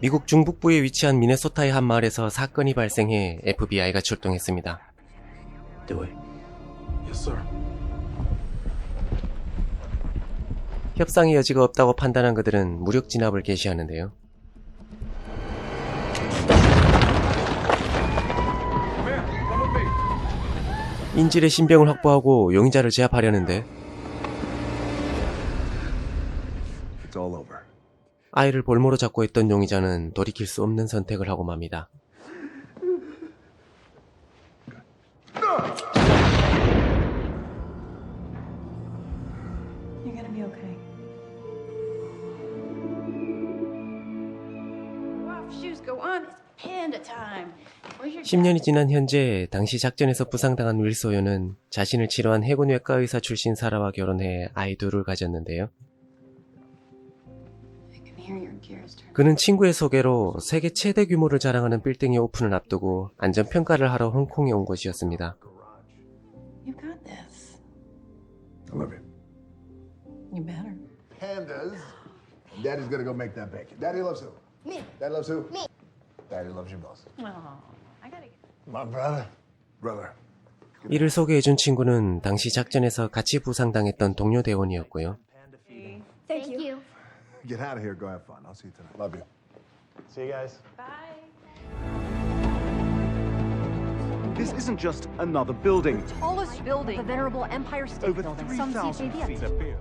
미국 중북부에 위치한 미네소타의 한 마을에서 사건이 발생해 FBI가 출동했습니다. Do it. Yes, sir. 협상의 여지가 없다고 판단한 그들은 무력 진압을 개시하는데요. 인질의 신병을 확보하고 용의자를 제압하려는데 It's all over. 아이를 볼모로 잡고 있던 용의자는 돌이킬 수 없는 선택을 하고 맙니다. You're gonna be okay. Off shoes go on. It's panda time. Where's your 10년이 지난 현재 당시 작전에서 부상당한 윌소요는 자신을 치료한 해군 외과 의사 출신 사라와 결혼해 아이 둘을 가졌는데요. 그는 친구의 소개로 세계 최대 규모를 자랑하는 빌딩의 오픈을 앞두고 안전평가를 하러 홍콩에 온. Oh. Brother. 이를 소개해준 친구는 당시 작전에서 같이 부상당했던 동료 대원이었고요. Thank, you. Get out of here. Go have fun. I'll see you tonight. Love you. See you guys. Bye. This isn't just another building. Tallest building. The venerable Empire State Over Building. 3,000 feet.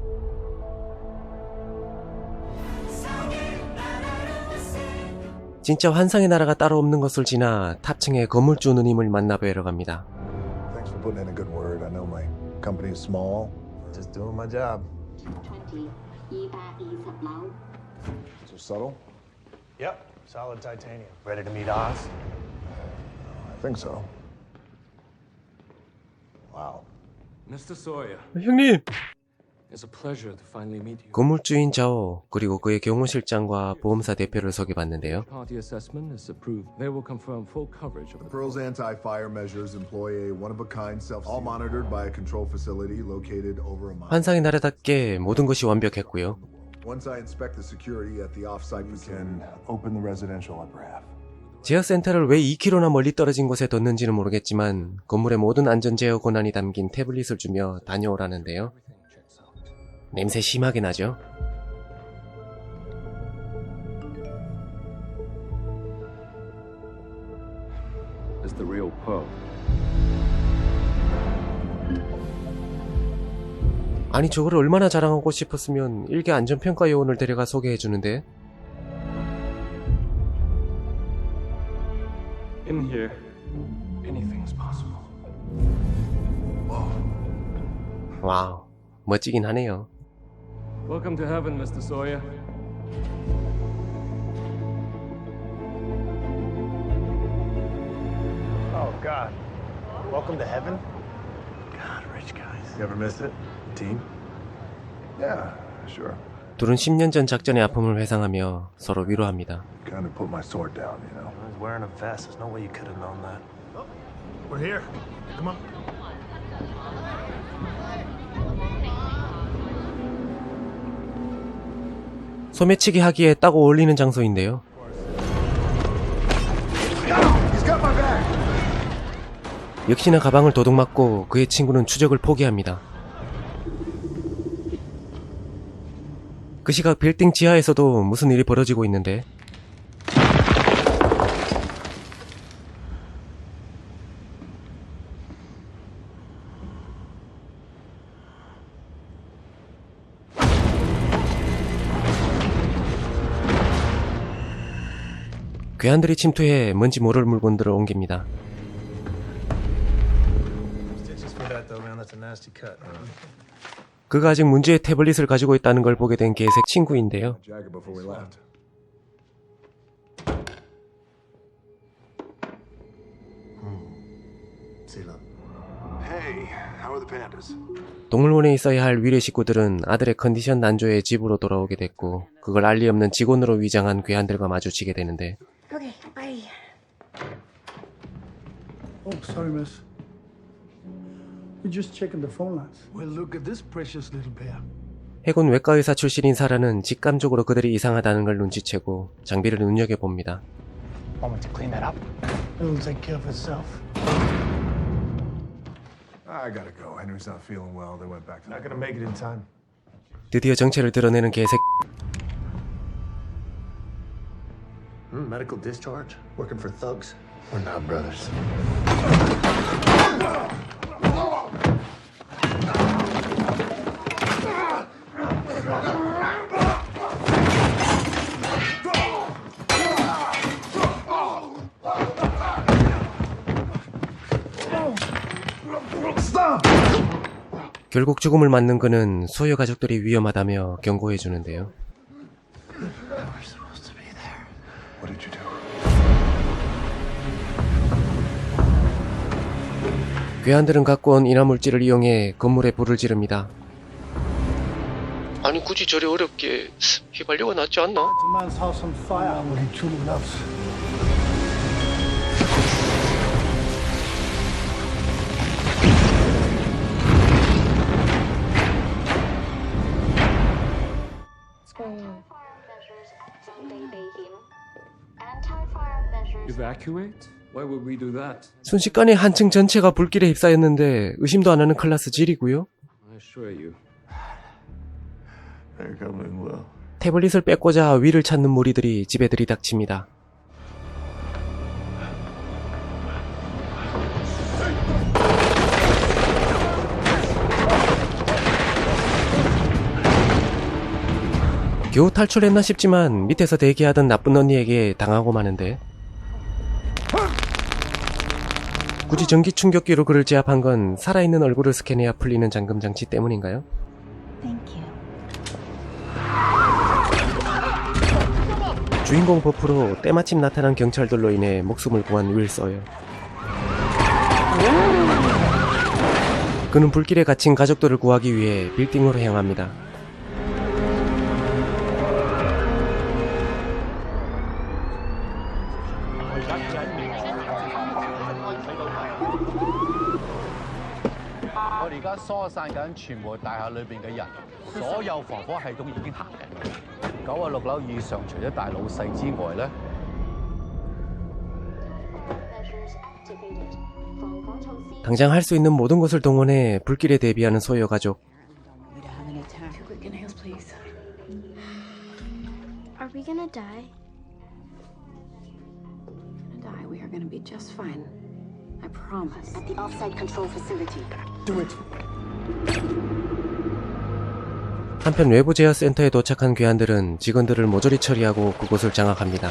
진짜 환상의 나라가 따로 없는 것을 지나 탑층의 건물주 누님을 만나 뵈러 갑니다. Thanks for putting in a good word. I know my company is small. Just doing my job. 20 E3E sập lấu So subtle? Yep. Solid titanium. Ready to meet Oz? I think so. Wow. Mr. Sawyer, 형님! it's a pleasure to finally meet you. 건물주인 자오 그리고 그의 경호실장과 보험사 대표를 소개받는데요. Party assessment is approved. They will confirm full coverage of the Pearl's anti-fire measures employ a one-of-a-kind self all monitored by a control facility located over a mile. 환상의 나라답게 모든 것이 완벽했고요. Once I inspect the security at the off-site, we can open the residential upper half. 제어센터를 왜 2km나 멀리 떨어진 곳에 뒀는지는 모르겠지만 건물의 모든 안전 제어 권한이 담긴 태블릿을 주며 다녀오라는데요. 냄새 심하게 나죠? the real. 아니 저걸 얼마나 자랑하고 싶었으면 일개 안전평가 요원을 데려가 소개해주는데 In here, anything's possible. 와우 멋지긴 하네요. Welcome to heaven, Mr. Sawyer. Oh, God. Welcome to heaven? God, rich guys. You ever miss it? Team? Yeah, sure. 둘은 10년 전 작전의 아픔을 회상하며 서로 위로합니다. Kind of put my sword down, you know. I was wearing a vest. There's no way you could have known that. Oh, we're here. Come on. 소매치기 하기에 딱 어울리는 장소인데요. 역시나 가방을 도둑 맞고 그의 친구는 추적을 포기합니다. 그 시각 빌딩 지하에서도 무슨 일이 벌어지고 있는데? 괴한들이 침투해 뭔지 모를 물건들을 옮깁니다. 그가 아직 문제의 태블릿을 가지고 있다는 걸 보게 된 개색 친구인데요. 동물원에 있어야 할 위례 식구들은 아들의 컨디션 난조에 집으로 돌아오게 됐고 그걸 알리 없는 직원으로 위장한 괴한들과 마주치게 되는데 Okay, We're just checking the phone lines. Well, look at this precious little pair. 해군 외과의사 출신인 사라는 직감적으로 그들이 이상하다는 걸 눈치채고 장비를 눈여겨봅니다. Want me to clean that up? It'll take care of itself. I gotta go. Henry's not feeling well. They went back to Not gonna make it in time. 드디어 정체를 드러내는 개색 Hmm, medical discharge? Working for thugs? We're not brothers. 결국 죽음을 맞는 그는 소유 가족들이 위험하다며 경고해 주는데요. What did you do? 괴한들은 갖고 온 인화물질을 이용해 건물에 불을 지릅니다. 아니 굳이 저리 어렵게 휘발유가 낫지 않나? 순식간에 한 층 전체가 불길에 휩싸였는데 의심도 안 하는 클라스 질이고요. I assure you. They're coming well. 태블릿을 뺏고자 위를 찾는 무리들이 집에 들이닥칩니다. 겨우 탈출했나 싶지만 밑에서 대기하던 나쁜 언니에게 당하고 마는데 굳이 전기 충격기로 그를 제압한 건 살아있는 얼굴을 스캔해야 풀리는 잠금 장치 때문인가요? 주인공 버프로 때마침 나타난 경찰들로 인해 목숨을 구한 윌서요. 그는 불길에 갇힌 가족들을 구하기 위해 빌딩으로 향합니다. 당장 할 수 있는 모든 것을 동원해 불길에 대비하는 소여 가족. Just fine. I promise. At the offsite control facility. 한편 외부 제어 센터에 도착한 괴한들은 직원들을 모조리 처리하고 그곳을 장악합니다.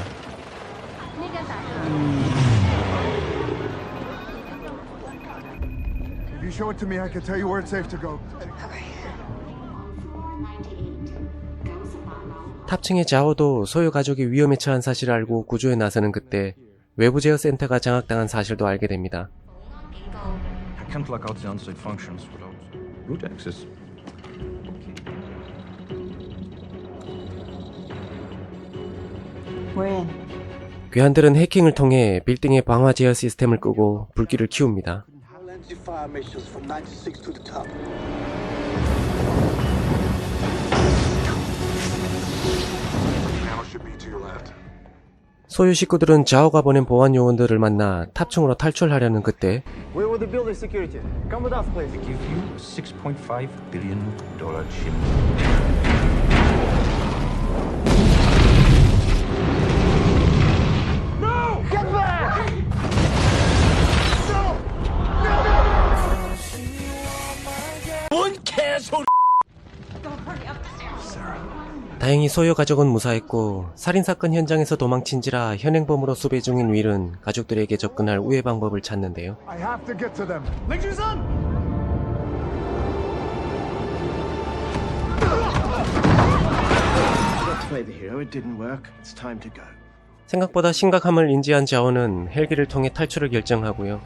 If you show it to me, I can tell you where it's safe to go. 498 탑층의 자오도 소유 가족이 위험에 처한 사실을 알고 구조에 나서는 그때 외부 제어 센터가 장악당한 사실도 알게 됩니다. Root in. 괴한들은 해킹을 통해 빌딩의 방화 제어 시스템을 끄고 불길을 키웁니다. fire missions from 96 to the top. Panel should be to your left. 소유 식구들은 자오가 보낸 보안 요원들을 만나 탑층으로 탈출하려는 그때 the building 다행히 소유 가족은 무사했고 살인사건 현장에서 도망친지라 현행범으로 수배 중인 윌은 가족들에게 접근할 우회 방법을 찾는데요. I have to get to them. Let's play the hero. It didn't work. It's time to go. 생각보다 심각함을 인지한 자오는 헬기를 통해 탈출을 결정하고요.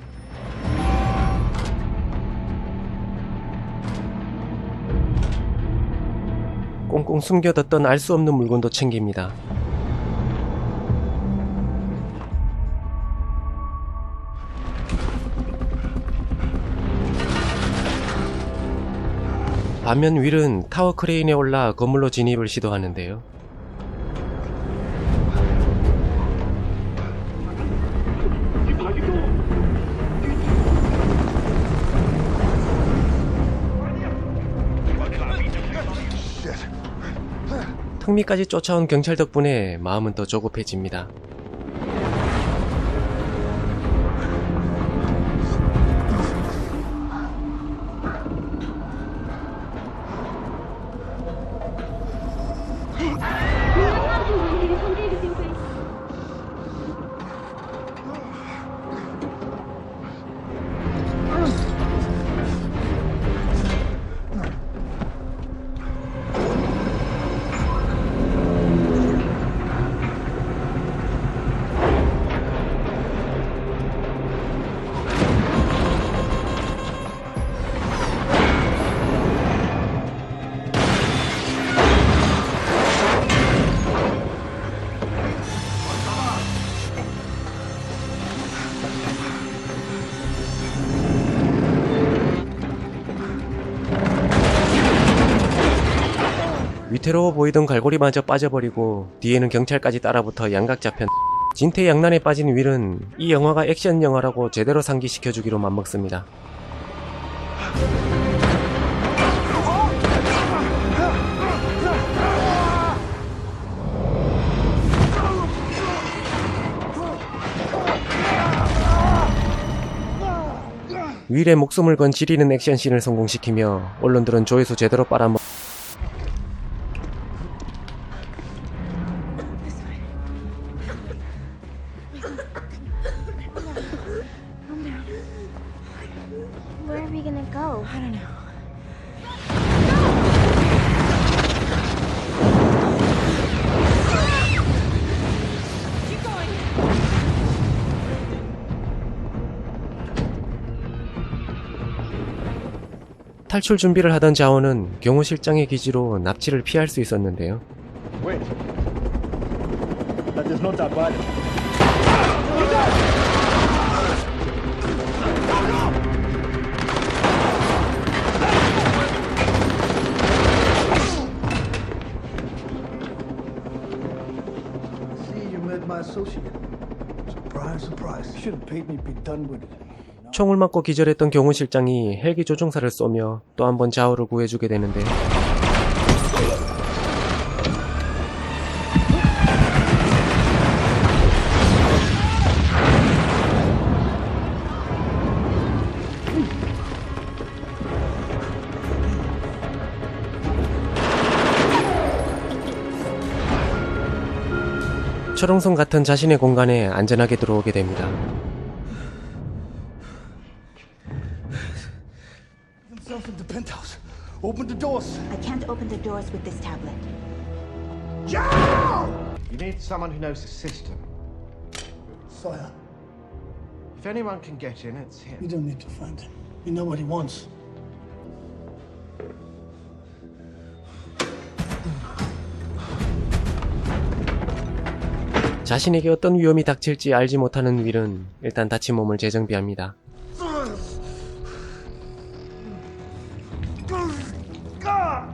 꽁꽁 숨겨뒀던 알 수 없는 물건도 챙깁니다. 반면 윌은 타워 크레인에 올라 건물로 진입을 시도하는데요. 턱밑까지 쫓아온 경찰 덕분에 마음은 더 조급해집니다. 위태로워 보이던 갈고리마저 빠져버리고 뒤에는 경찰까지 따라붙어 양각 잡혔. 진퇴양난에 빠진 윌은 이 영화가 액션 영화라고 제대로 상기시켜주기로 맘먹습니다. 윌의 목숨을 건 지리는 액션씬을 성공시키며 언론들은 조회수 제대로 빨아먹 탈출 준비를 하던 자원은 경호 실장의 기지로 납치를 피할 수 있었는데요. Wait. That is not that bad. See, you met my associate. Surprise, surprise. You should have paid me to be done with it. 총을 맞고 기절했던 경호 실장이 헬기 조종사를 쏘며 또 한 번 자오를 구해주게 되는데 철옹성 같은 자신의 공간에 안전하게 들어오게 됩니다. In the penthouse. Open the doors. I can't open the doors with this tablet. You need someone who knows the system. Sire, If anyone can get in, it's you him. don't need to find him. You know what he wants. 자신에게 어떤 위험이 닥칠지 알지 못하는 윌은 일단 다친 몸을 재정비합니다. You're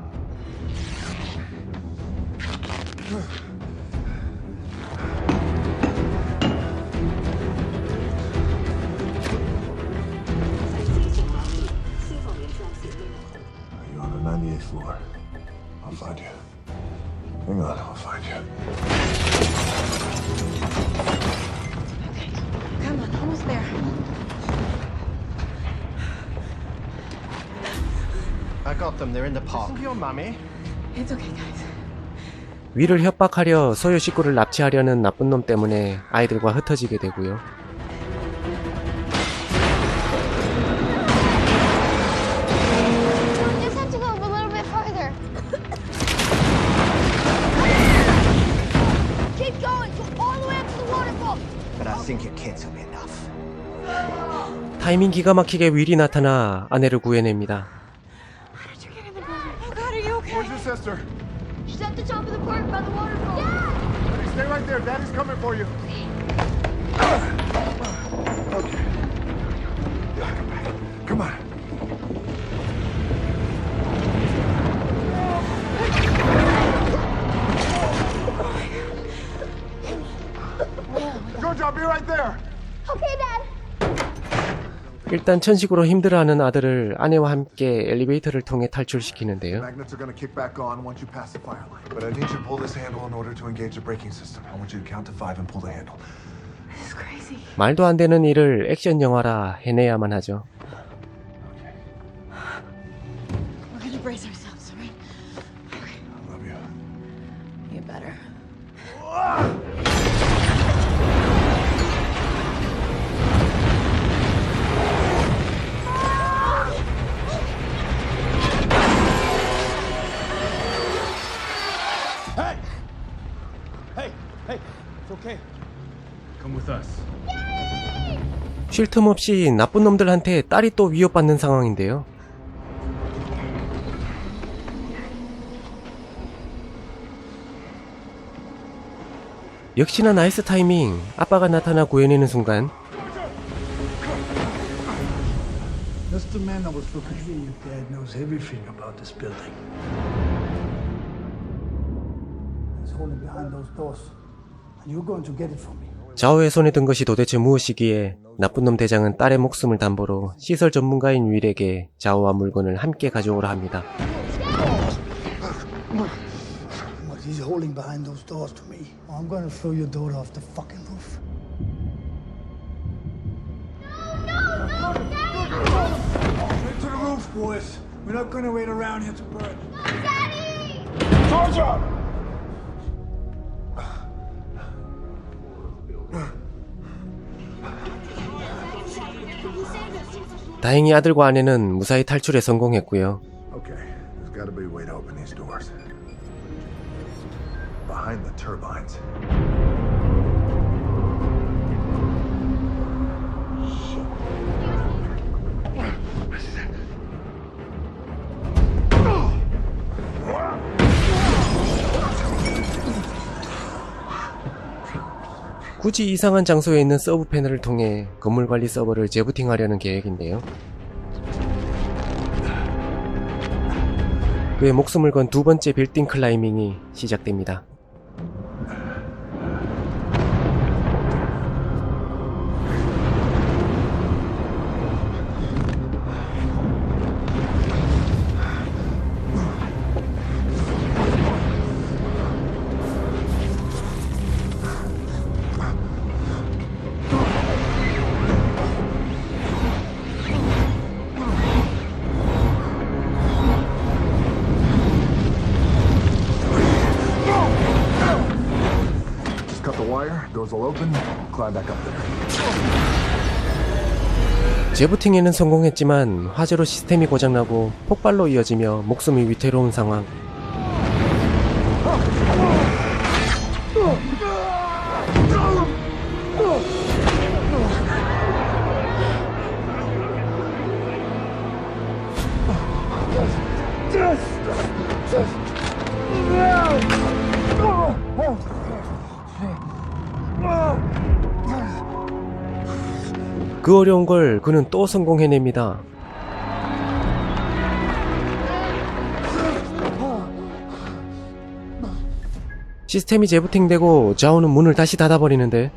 them. They're in the park. Listen to your mummy. It's okay, guys. 윌을 협박하려 소유 식구를 납치하려는 나쁜 놈 때문에 아이들과 흩어지게 되고요. We just have to go a little bit farther. Keep going. Go all the way up to the waterfall. But I think your kids will be enough. 타이밍 기가 막히게 윌이 나타나 아내를 구해냅니다. faster. She's at the top of the park by the waterfall. Yeah! Hey, stay right there. Daddy's coming for you. okay. Yeah, come on. Come on. Oh, Georgia, I'll be right there. Okay, Dad. 일단 천식으로 힘들어하는 아들을 아내와 함께 엘리베이터를 통해 탈출시키는데요. Magnets are gonna kick back on once you pass the fire line. But I need you to pull this handle in order to engage the braking system. I want you to count to five and pull the handle. This is crazy. 말도 안 되는 일을 액션 영화라 해내야만 하죠. We're gonna brace ourselves, all right? I love you. You better. 쉴 틈 없이 나쁜 놈들한테 딸이 또 위협받는 상황인데요. 역시나 나이스 타이밍. 아빠가 나타나 구해내는 순간 That's the man I was looking for. Your dad knows everything about this building. He's holding behind those doors. And you're going to get it from me. 자오의 손에 든 것이 도대체 무엇이기에 나쁜 놈 대장은 딸의 목숨을 담보로 시설 전문가인 윌에게 자오와 물건을 함께 가져오라 합니다. But he's holding behind those doors to me. Or I'm going to throw your daughter off the fucking roof. Straight to the roof, boys. We're not going to wait around here to burn. 다행히 아들과 아내는 무사히 탈출에 성공했고요. Okay, 굳이 이상한 장소에 있는 서브 패널을 통해 건물 관리 서버를 재부팅하려는 계획인데요. 그의 목숨을 건 두 번째 빌딩 클라이밍이 시작됩니다. Doors will open, climb back up there. 재부팅에는 성공했지만 화재로 시스템이 고장나고 폭발로 이어지며 목숨이 위태로운 상황. 그 어려운 걸 그는 또 성공해냅니다. 시스템이 재부팅되고 자오는 문을 다시 닫아버리는데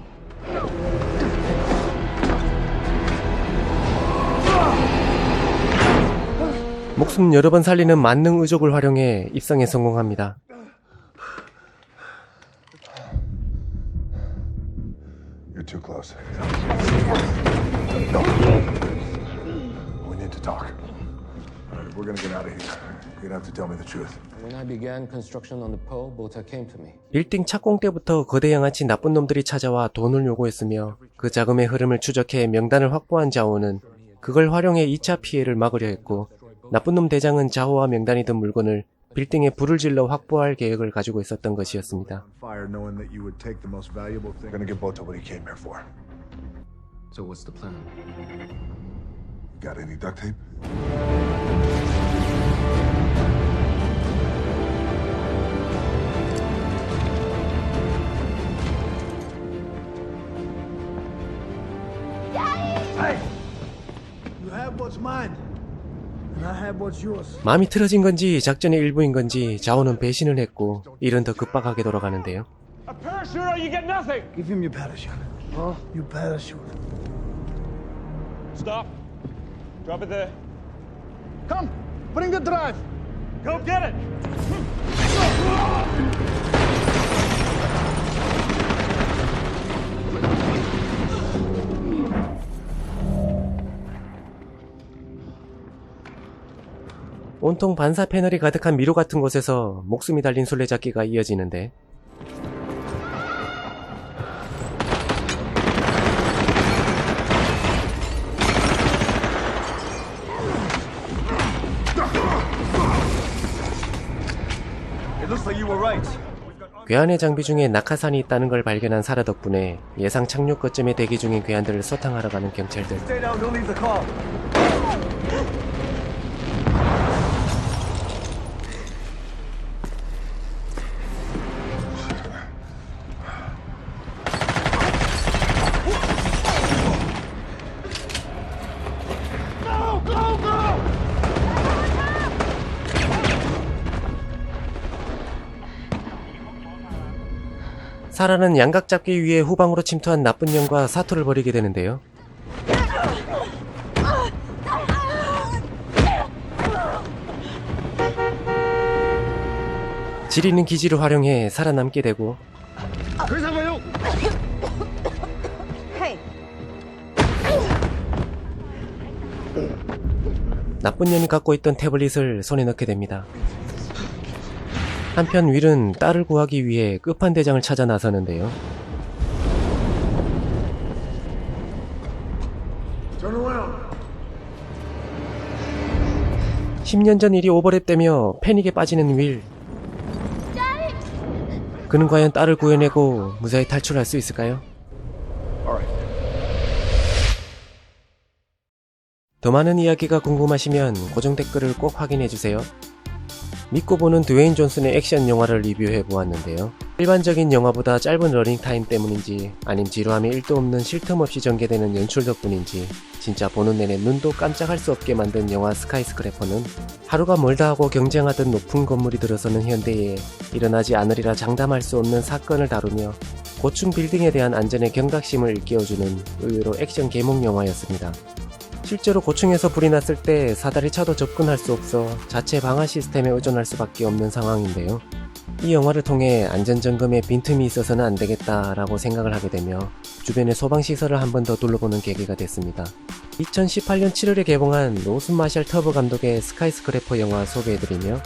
목숨 여러 번 살리는 만능 의족을 활용해 입성에 성공합니다. We need to talk. All right, we're gonna get out of here. You're gonna have to tell me the truth. When I began construction on the Pearl, Bota came to me. 빌딩 착공 때부터 거대 양아치 나쁜 놈들이 찾아와 돈을 요구했으며 그 자금의 흐름을 추적해 명단을 확보한 자오는 그걸 활용해 2차 피해를 막으려 했고 나쁜 놈 대장은 자오와 명단이 든 물건을 빌딩에 불을 질러 확보할 계획을 가지고 있었던 것이었습니다. So what's the plan? Got any duct tape? You have what's mine. And I have what's yours. 마음이 틀어진 건지 작전의 일부인 건지 자오는 배신을 했고 일은 더 급박하게 돌아가는데요. A parachute or you get nothing! Give him your parachute. Huh? Your parachute. Stop. Drop it there. Come, bring the drive. Go get it! 온통 반사 패널이 가득한 미로 같은 곳에서 목숨이 달린 술래잡기가 이어지는데 괴한의 장비 중에 낙하산이 있다는 걸 발견한 사라 덕분에 예상 착륙 거점에 대기 중인 괴한들을 소탕하러 가는 경찰들 사라는 양각 잡기 위해 후방으로 침투한 나쁜 년과 사투를 벌이게 되는데요. 지리는 기지를 활용해 살아남게 되고 나쁜 년이 갖고 있던 태블릿을 손에 넣게 됩니다. 한편 윌은 딸을 구하기 위해 끝판대장을 찾아 나서는데요. Turn around. 10년 전 일이 오버랩되며 패닉에 빠지는 윌. 그는 과연 딸을 구해내고 무사히 탈출할 수 있을까요? 더 많은 이야기가 궁금하시면 고정 댓글을 꼭 확인해주세요. 믿고 보는 드웨인 존슨의 액션 영화를 리뷰해 보았는데요. 일반적인 영화보다 짧은 러닝타임 때문인지 아님 지루함이 1도 없는 쉴틈 없이 전개되는 연출 덕분인지 진짜 보는 내내 눈도 깜짝할 수 없게 만든 영화 스카이스크래퍼는 하루가 멀다 하고 경쟁하던 높은 건물이 들어서는 현대에 일어나지 않으리라 장담할 수 없는 사건을 다루며 고층 빌딩에 대한 안전의 경각심을 일깨워주는 의외로 액션 계몽 영화였습니다. 실제로 고층에서 불이 났을 때 사다리 차도 접근할 수 없어 자체 방화 시스템에 의존할 수밖에 없는 상황인데요. 이 영화를 통해 안전점검에 빈틈이 있어서는 안 되겠다라고 생각을 하게 되며 주변의 소방시설을 한 번 더 둘러보는 계기가 됐습니다. 2018년 7월에 개봉한 로슨 마샬 터보 감독의 스카이스크래퍼 영화 소개해드리며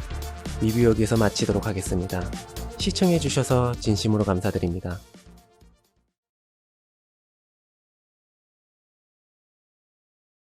리뷰 여기서 마치도록 하겠습니다. 시청해주셔서 진심으로 감사드립니다.